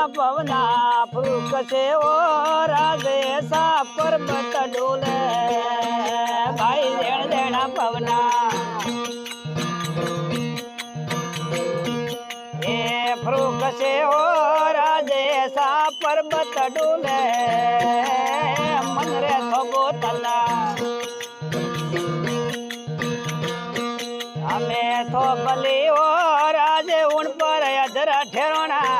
દેણા પવના ફ્રૂક છે ઓ રાધે સા પર્વત ડોલે ભાઈ દેણ દેણા પવના એ ફ્રૂક છે ઓ રાધે સા પર્વત ડોલે મન રે થોબો તલા અમે તો ભલી ઓ રાજે ઉણ પર અધરા ઠેરોણા ભાઈ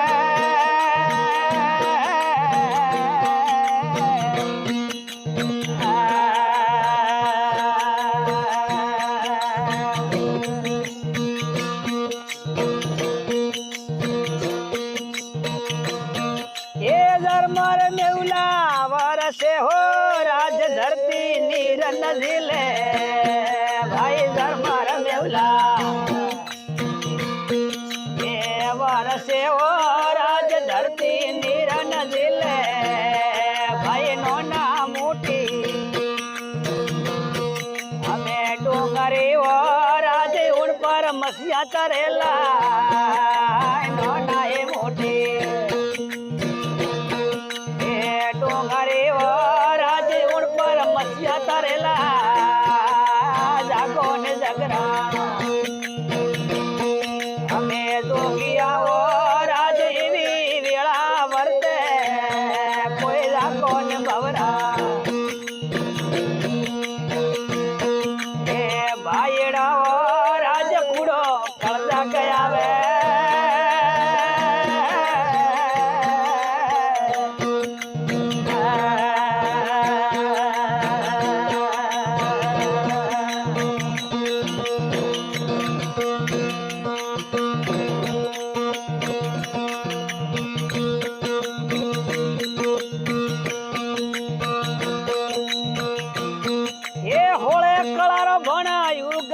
मोर मेउला से हो राज धरती नीरन ज़िले। भाई धर मोर मेउला ये हो राज धरती नीरन ज़िले। भाई नोना मोटी। हमें डोंगरी हो राज उन पर मसिया करेला नोना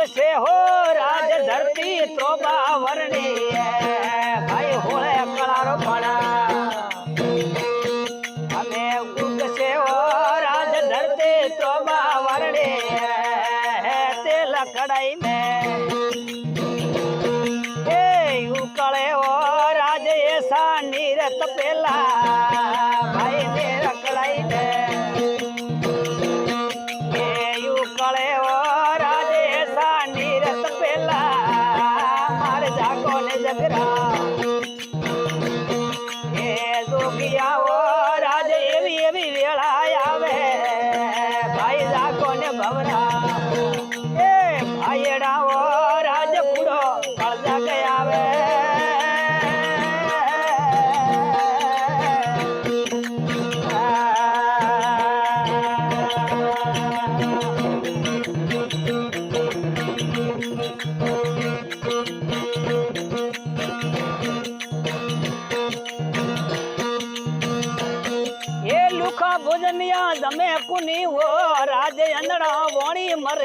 से हो, राज धरती तो वरणी भाई कलारो पड़ा हमें से हो, राज धरती तोबा तेल कड़ाई में। ए राज ऐसा नीरत पेला। જગરા એ જોગિયા ઓ રાજ એવી એવી વેળા આવે ભાઈ જાગો ને ભવરા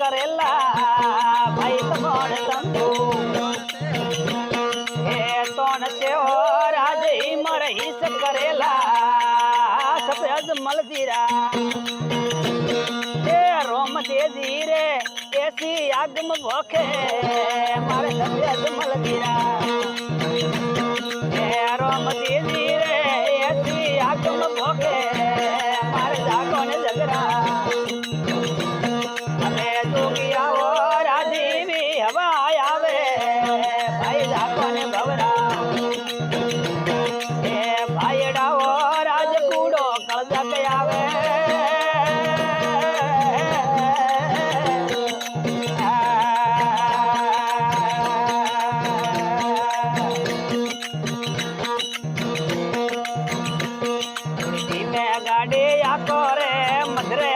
કરેલા ભાઈ તમોણ તંતુ હે તોણ છે હો રાજ હિમર હિસ કરેલા. સફેદ મલદીરા એ રોમ દેજી રે, એસી આગમ ભોખે મારે સફેદ મલદીરા એ રોમ દેજી રે, એસી આગમ ભોખે